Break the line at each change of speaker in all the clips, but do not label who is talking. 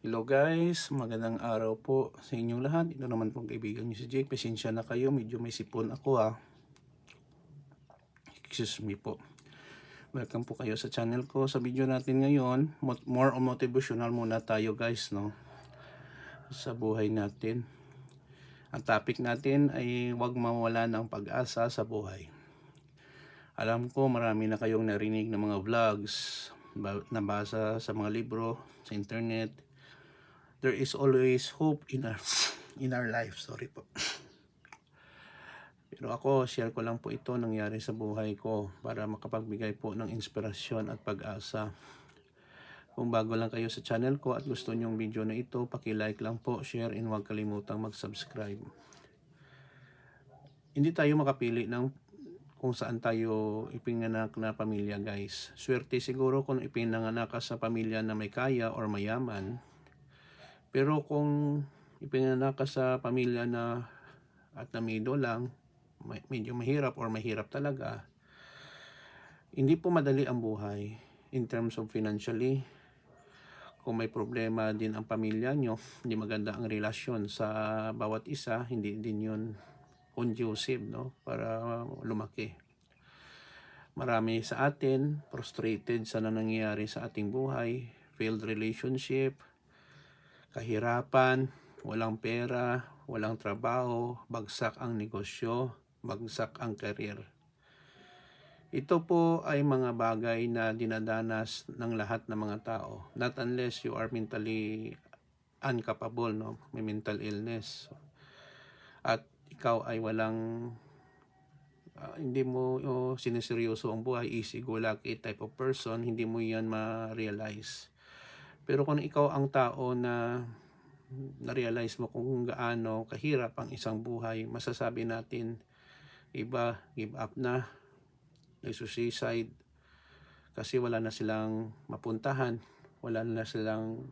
Hello guys, magandang araw po sa inyong lahat. Ito naman pong kaibigan niyo si Jake. Pasensya na kayo, medyo may sipon ako ah. Excuse me po. Welcome po kayo sa channel ko. Sa video natin ngayon, mo- more on motivational muna tayo guys, no? Sa buhay natin. Ang topic natin ay huwag mawala ng pag-asa sa buhay. Alam ko marami na kayong narinig ng mga vlogs, ba- nabasa sa mga libro, sa internet, there is always hope in our in our life. Sorry po. Pero ako, share ko lang po ito nangyari sa buhay ko para makapagbigay po ng inspirasyon at pag-asa. Kung bago lang kayo sa channel ko at gusto nyong video na ito, paki-like lang po, share, and huwag kalimutang mag-subscribe. Hindi tayo makapili ng kung saan tayo ipinanganak na pamilya guys. Swerte siguro kung ipinanganak ka sa pamilya na may kaya or mayaman, pero kung ipinanganak ka sa pamilya na at namido lang, medyo mahirap or mahirap talaga, hindi po madali ang buhay in terms of financially. Kung may problema din ang pamilya nyo, hindi maganda ang relasyon sa bawat isa, hindi din yun conducive no, para lumaki. Marami sa atin frustrated sa nangyayari sa ating buhay, failed relationship, kahirapan, walang pera, walang trabaho, bagsak ang negosyo, bagsak ang career. Ito po ay mga bagay na dinadanas ng lahat ng mga tao. Not unless you are mentally incapable, no? may mental illness. At ikaw ay walang ah, hindi mo oh, siniseryoso ang buhay, easy go lucky type of person, hindi mo yan ma-realize. Pero kung ikaw ang tao na na-realize mo kung gaano kahirap ang isang buhay, masasabi natin, iba, give up na, nagsuicide, kasi wala na silang mapuntahan, wala na silang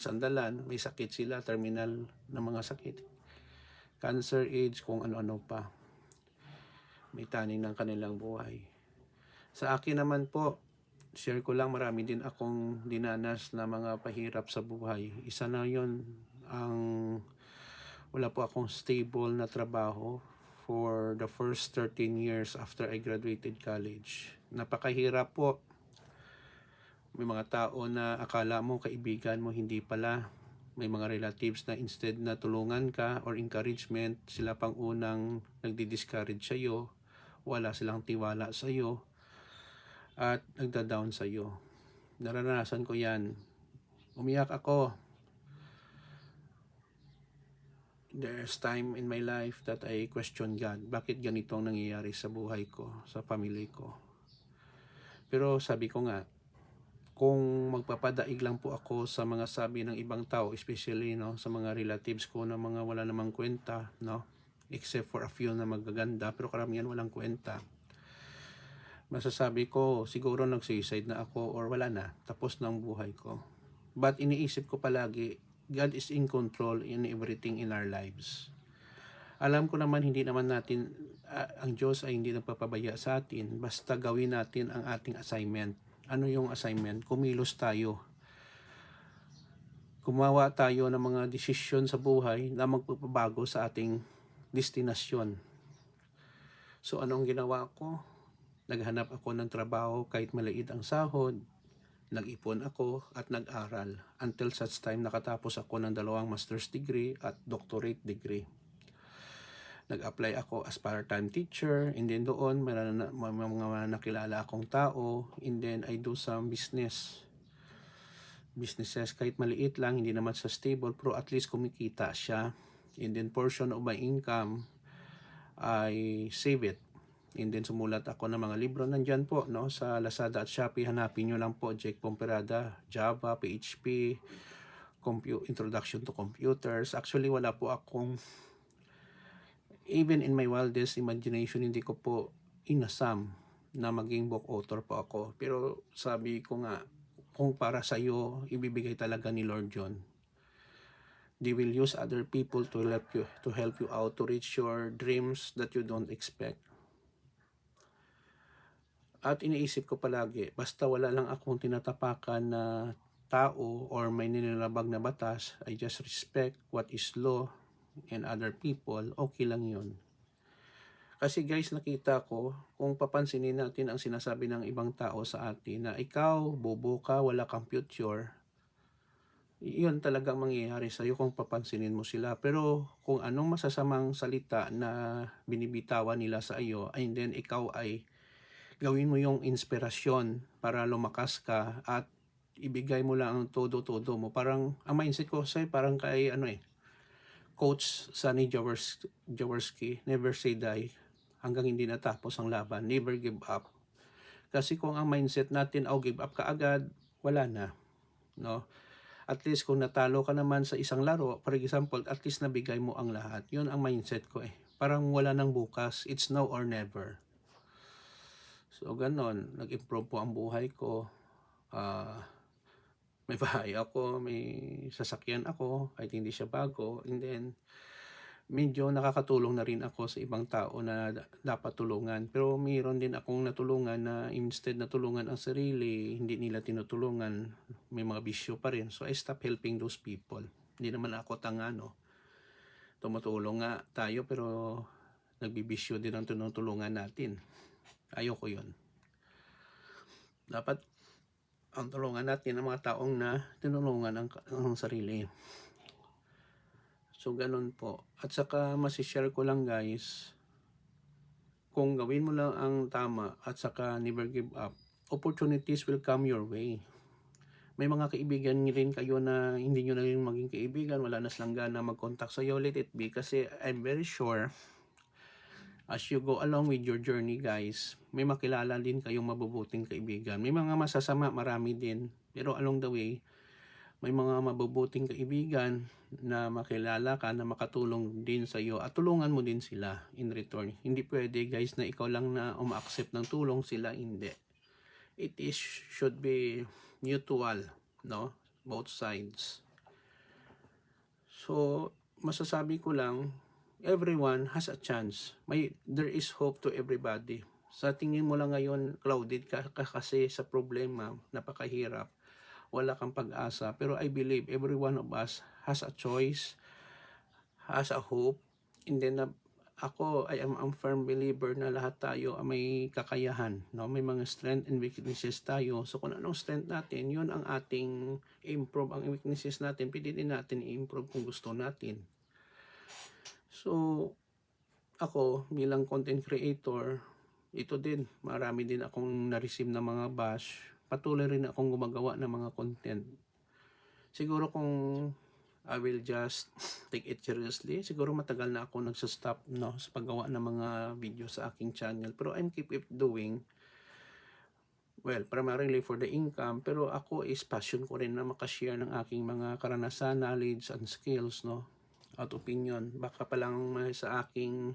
sandalan, may sakit sila, terminal na mga sakit. Cancer, AIDS, kung ano-ano pa. May taning ng kanilang buhay. Sa akin naman po, share ko lang marami din akong dinanas na mga pahirap sa buhay. Isa na yon ang wala po akong stable na trabaho for the first 13 years after I graduated college. Napakahirap po. May mga tao na akala mo kaibigan mo hindi pala. May mga relatives na instead na tulungan ka or encouragement, sila pang unang nagdi-discourage sa iyo. Wala silang tiwala sa iyo at nagda-down sa iyo. Naranasan ko 'yan. Umiyak ako. There's time in my life that I question God. Bakit ganito ang nangyayari sa buhay ko, sa family ko? Pero sabi ko nga, kung magpapadaig lang po ako sa mga sabi ng ibang tao, especially no, sa mga relatives ko na mga wala namang kwenta, no? Except for a few na magaganda, pero karamihan walang kwenta masasabi ko siguro nag-suicide na ako or wala na, tapos na ang buhay ko. But iniisip ko palagi, God is in control in everything in our lives. Alam ko naman hindi naman natin, ah, ang Diyos ay hindi nagpapabaya sa atin, basta gawin natin ang ating assignment. Ano yung assignment? Kumilos tayo. Gumawa tayo ng mga desisyon sa buhay na magpapabago sa ating destinasyon. So anong ginawa ko? Naghanap ako ng trabaho kahit maliit ang sahod. Nag-ipon ako at nag-aral until such time nakatapos ako ng dalawang master's degree at doctorate degree. Nag-apply ako as part-time teacher and then doon may, mga nakilala akong tao and then I do some business businesses kahit maliit lang hindi naman sa stable pero at least kumikita siya and then portion of my income I save it And then sumulat ako ng mga libro. Nandyan po no sa Lazada at Shopee. Hanapin nyo lang po Jake Pomperada Java, PHP compu- Introduction to Computers. Actually wala po akong even in my wildest imagination hindi ko po inasam na maging book author po ako. Pero sabi ko nga kung para sa iyo ibibigay talaga ni Lord John they will use other people to help you to help you out to reach your dreams that you don't expect At iniisip ko palagi, basta wala lang akong tinatapakan na tao or may nilalabag na batas, I just respect what is law and other people, okay lang yun. Kasi guys, nakita ko, kung papansinin natin ang sinasabi ng ibang tao sa atin na ikaw, bobo ka, wala kang future, yun talagang mangyayari sa'yo kung papansinin mo sila. Pero kung anong masasamang salita na binibitawan nila sa iyo, and then ikaw ay gawin mo yung inspirasyon para lumakas ka at ibigay mo lang ang todo-todo mo. Parang, ang mindset ko sa'yo, parang kay ano eh, Coach Sunny Jaworski, never say die hanggang hindi natapos ang laban. Never give up. Kasi kung ang mindset natin, oh, give up ka agad, wala na. No? At least kung natalo ka naman sa isang laro, for example, at least nabigay mo ang lahat. Yun ang mindset ko eh. Parang wala nang bukas. It's now or never. So, ganon. Nag-improve po ang buhay ko. Ah, may bahay ako, may sasakyan ako, kahit hindi siya bago. And then, medyo nakakatulong na rin ako sa ibang tao na da- dapat tulungan. Pero mayroon din akong natulungan na instead na tulungan ang sarili, hindi nila tinutulungan. May mga bisyo pa rin. So I stop helping those people. Hindi naman ako tangano. Tumutulong nga tayo pero nagbibisyo din ang tinutulungan natin. Ayoko yun. Dapat ang tulungan natin ang mga taong na tinulungan ang, ang sarili. So, ganun po. At saka, masishare ko lang guys, kung gawin mo lang ang tama at saka never give up, opportunities will come your way. May mga kaibigan rin kayo na hindi nyo na maging kaibigan, wala na silang gana mag-contact sa iyo, let it be. Kasi I'm very sure, as you go along with your journey guys, may makilala din kayong mabubuting kaibigan. May mga masasama, marami din. Pero along the way, may mga mabubuting kaibigan na makilala ka na makatulong din sa iyo at tulungan mo din sila in return. Hindi pwede guys na ikaw lang na uma-accept ng tulong sila hindi. It is should be mutual, no? Both sides. So, masasabi ko lang everyone has a chance. May there is hope to everybody. Sa tingin mo lang ngayon clouded ka, ka kasi sa problema, napakahirap wala kang pag-asa. Pero I believe every one of us has a choice, has a hope. And then uh, ako, I am a firm believer na lahat tayo ay may kakayahan. No? May mga strength and weaknesses tayo. So kung anong strength natin, yun ang ating improve. Ang weaknesses natin, pwede din natin i-improve kung gusto natin. So, ako bilang content creator, ito din, marami din akong na-receive na mga bash patuloy rin akong gumagawa ng mga content. Siguro kung I will just take it seriously, siguro matagal na ako nagsa-stop no, sa paggawa ng mga video sa aking channel. Pero I'm keep it doing. Well, primarily for the income, pero ako is passion ko rin na makashare ng aking mga karanasan, knowledge, and skills, no? At opinion. Baka pa lang may sa aking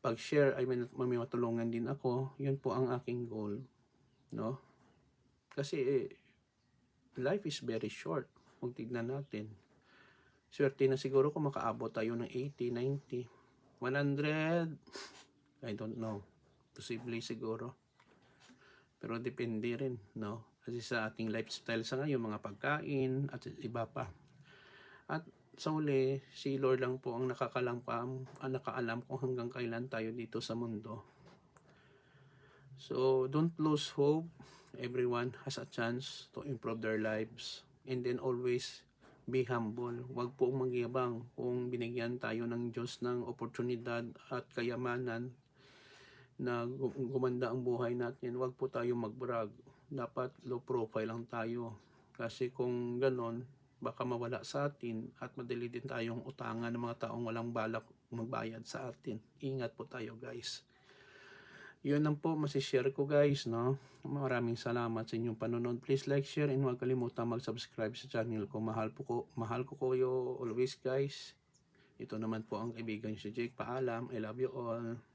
pag-share ay may, may matulungan din ako. Yun po ang aking goal, no? Kasi eh, life is very short. Kung tignan natin. Swerte na siguro kung makaabot tayo ng 80, 90, 100. I don't know. Posible siguro. Pero depende rin, no? Kasi sa ating lifestyle sa ngayon, mga pagkain at iba pa. At sa uli, si Lord lang po ang nakakalampam, ang nakaalam kung hanggang kailan tayo dito sa mundo. So, don't lose hope everyone has a chance to improve their lives and then always be humble. Huwag po magyabang kung binigyan tayo ng Diyos ng oportunidad at kayamanan na gumanda ang buhay natin. Huwag po tayo magbrag. Dapat low profile lang tayo. Kasi kung ganon, baka mawala sa atin at madali din tayong utangan ng mga taong walang balak magbayad sa atin. Ingat po tayo guys. Yun lang po masishare ko guys, no? Maraming salamat sa inyong panonood. Please like, share, and huwag kalimutan mag-subscribe sa channel ko. Mahal po ko, mahal ko kayo always guys. Ito naman po ang kaibigan si Jake. Paalam. I love you all.